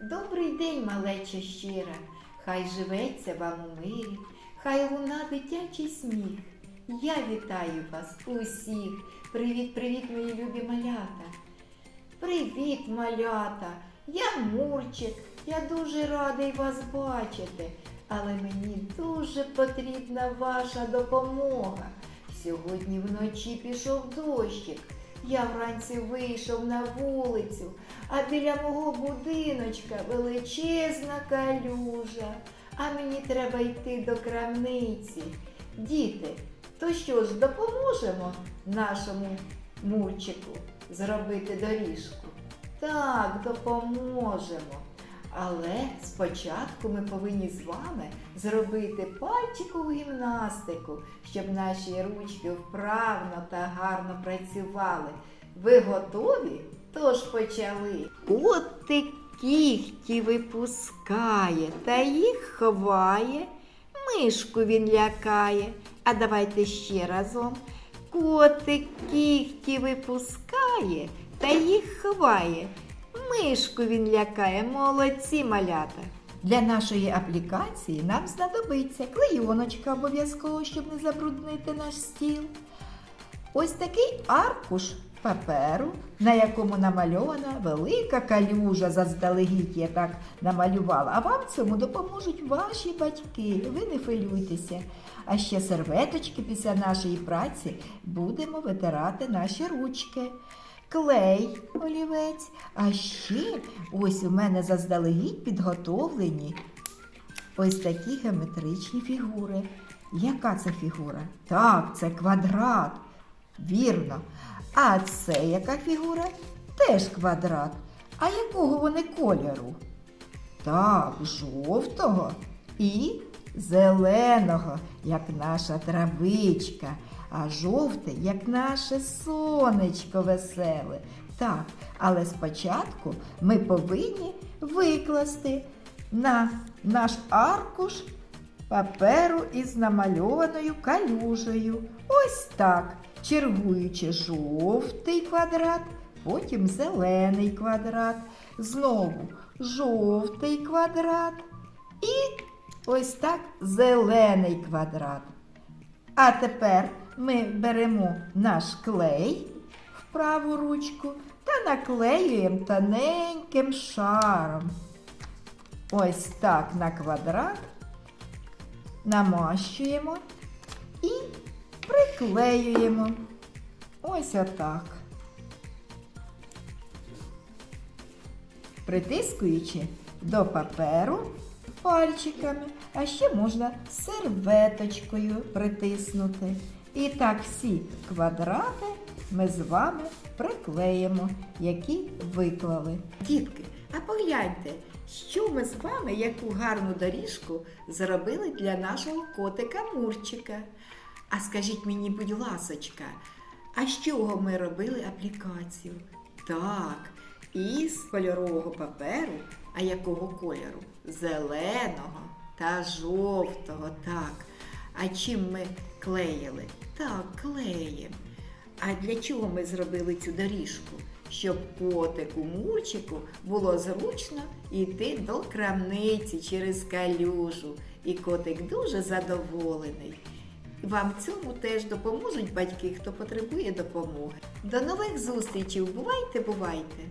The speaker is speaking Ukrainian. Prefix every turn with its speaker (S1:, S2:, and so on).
S1: Добрий день, малеча щира, хай живеться вам у мирі, хай луна дитячий сміх. Я вітаю вас усіх. Привіт, привіт, мої любі малята. Привіт, малята! Я Мурчик. Я дуже радий вас бачити, але мені дуже потрібна ваша допомога. Сьогодні вночі пішов дощик. Я вранці вийшов на вулицю, а біля мого будиночка величезна калюжа, а мені треба йти до крамниці. Діти, то що ж, допоможемо нашому мурчику зробити доріжку? Так, допоможемо. Але спочатку ми повинні з вами зробити пальчикову гімнастику, щоб наші ручки вправно та гарно працювали. Ви готові? Тож почали. Котик кіхті випускає та їх ховає, мишку він лякає. А давайте ще разом. Котик кіхті випускає та їх ховає. Мишку він лякає, молодці малята. Для нашої аплікації нам знадобиться клейоночка обов'язково, щоб не забруднити наш стіл. Ось такий аркуш паперу, на якому намальована велика калюжа заздалегідь, я так намалювала. А вам цьому допоможуть ваші батьки. Ви не хвилюйтеся. А ще серветочки після нашої праці будемо витирати наші ручки. Клей, олівець, а ще ось у мене заздалегідь підготовлені ось такі геометричні фігури. Яка це фігура? Так, це квадрат. Вірно. А це яка фігура? Теж квадрат. А якого вони кольору? Так, жовтого і зеленого, як наша травичка, а жовте, як наше сонечко веселе. Так, але спочатку ми повинні викласти на наш аркуш паперу із намальованою калюжею. Ось так, чергуючи жовтий квадрат, потім зелений квадрат, знову жовтий квадрат і ось так зелений квадрат. А тепер ми беремо наш клей в праву ручку та наклеюємо тоненьким шаром. Ось так на квадрат намащуємо і приклеюємо. Ось отак. Притискуючи до паперу пальчиками, а ще можна серветочкою притиснути. І так всі квадрати ми з вами приклеїмо, які виклали. Дітки, а погляньте, що ми з вами, яку гарну доріжку зробили для нашого котика Мурчика. А скажіть мені, будь ласочка, а з чого ми робили аплікацію? Так, із кольорового паперу, а якого кольору? Зеленого та жовтого, так. А чим ми клеїли? Так, клеєм. А для чого ми зробили цю доріжку? Щоб котику Мурчику було зручно йти до крамниці через калюжу. І котик дуже задоволений. Вам в цьому теж допоможуть батьки, хто потребує допомоги. До нових зустрічей! Бувайте, бувайте!